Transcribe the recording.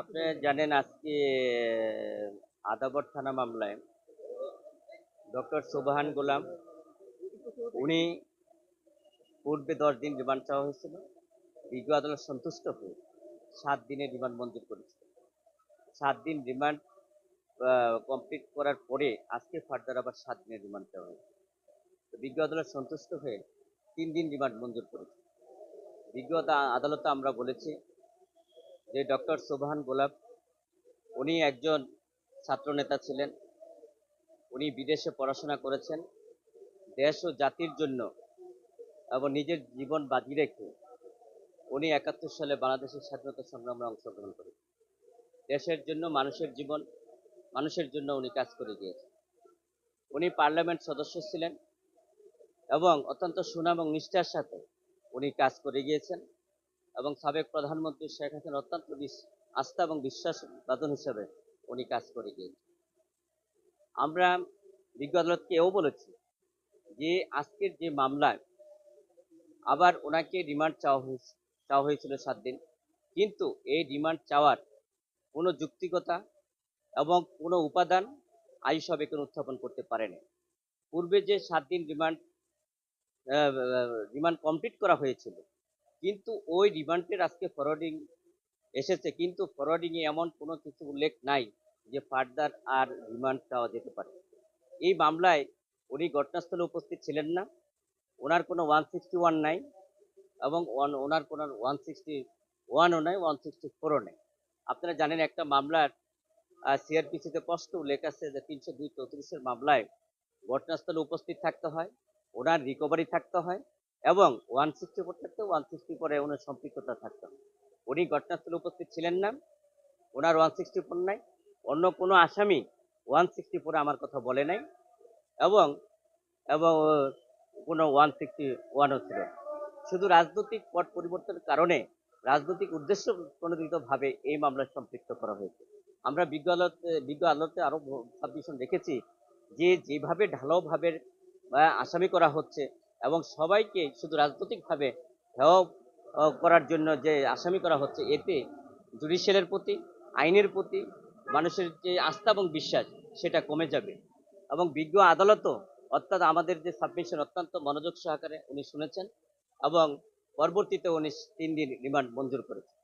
আপনি জানেন আজকে আদাবর থানা মামলায় ডক্টর সুবাহান গোলাম, উনি পূর্বে দশ দিন রিমান্ড চাওয়া হয়েছিল। বিজ্ঞ আদালত সন্তুষ্ট হয়ে সাত দিনের রিমান্ড মঞ্জুর করেছিল সাত দিন রিমান্ড কমপ্লিট করার পরে আজকে ফার্দার আবার সাত দিনের রিমান্ড চাওয়া হয়েছে। বিজ্ঞ আদালত সন্তুষ্ট হয়ে তিন দিন রিমান্ড মঞ্জুর করেছে। বিজ্ঞ আদালতে আমরা বলেছি যে ডক্টর সোবাহান গোলাপ, উনি একজন ছাত্রনেতা ছিলেন। উনি বিদেশে পড়াশোনা করেছেন। দেশ ও জাতির জন্য এবং নিজের জীবন বাজি রেখে উনি একাত্তর সালে বাংলাদেশের স্বাধীনতা সংগ্রামে অংশগ্রহণ করেন। দেশের জন্য মানুষের জীবন, মানুষের জন্য উনি কাজ করে গিয়েছেন। উনি পার্লামেন্ট সদস্য ছিলেন এবং অত্যন্ত সুনাম এবং নিষ্ঠার সাথে উনি কাজ করে গিয়েছেন। এবং সাবেক প্রধানমন্ত্রী শেখ হাসিনা অত্যন্ত আস্থা এবং বিশ্বাস বাদন হিসেবে উনি কাজ করে গিয়েছেন। আমরা বিজ্ঞ আদালতকে এও বলেছি যে আজকের যে মামলায় আবার ওনাকে রিমান্ড চাওয়া হয়েছে চাওয়া হয়েছিল সাত দিন। কিন্তু এই রিমান্ড চাওয়ার কোনো যুক্তিকতা এবং কোনো উপাদান আইস সবেকে উত্থাপন করতে পারেনি। পূর্বে যে সাত দিন রিমান্ড রিমান্ড কমপ্লিট করা হয়েছিল কিন্তু ওই রিমান্ডের আজকে ফরওয়ার্ডিং এসেছে, কিন্তু ফরওয়ার্ডিং এ এমন কোনো কিছু উল্লেখ নাই যে ফার্দার আর রিমান্ড চাওয়া যেতে পারে। এই মামলায় উনি ঘটনাস্থলে উপস্থিত ছিলেন না, ওনার কোনো ওয়ান সিক্সটি ওয়ান নাই এবং ওয়ান- ওনার কোনো ওয়ান সিক্সটি ওয়ানও নাই ওয়ান সিক্সটি ফোরও নেই। আপনারা জানেন একটা মামলার সিআরপিসিতে স্পষ্ট উল্লেখ আছে যে তিনশো দুই চৌত্রিশের মামলায় ঘটনাস্থলে উপস্থিত থাকতে হয়, ওনার রিকভারি থাকতে হয় এবং ওয়ান সিক্সটি ফোর থাকতে ওয়ান সিক্সটি ফোরে ওনার সম্পৃক্ততা থাকতো। উনি ঘটনাস্থলে উপস্থিত ছিলেন না, ওনার ওয়ান সিক্সটি ফোর নাই, অন্য কোনো আসামি ওয়ান সিক্সটি ফোরে আমার কথা বলে নাই, এবং এবং কোনো ওয়ান সিক্সটি ওয়ানও ছিল শুধু রাজনৈতিক পট পরিবর্তনের কারণে, রাজনৈতিক উদ্দেশ্য প্রণোদিতভাবে এই মামলায় সম্পৃক্ত করা হয়েছে। আমরা বিজ্ঞ আদালতে বিজ্ঞ আদালতে আরও সাবমিশন দেখেছি যে যেভাবে ঢালাওভাবে আসামি করা হচ্ছে এবং সবাইকে শুধু রাজনৈতিকভাবে হেও করার জন্য যে আসামি করা হচ্ছে, এতে জুডিশিয়ালের প্রতি, আইনের প্রতি মানুষের যে আস্থা এবং বিশ্বাস, সেটা কমে যাবে। এবং বিজ্ঞ আদালতও অর্থাৎ আমাদের যে সাবমিশন অত্যন্ত মনোযোগ সহকারে উনি শুনেছেন এবং পরবর্তীতে উনি তিন দিন রিমান্ড মঞ্জুর করেছেন।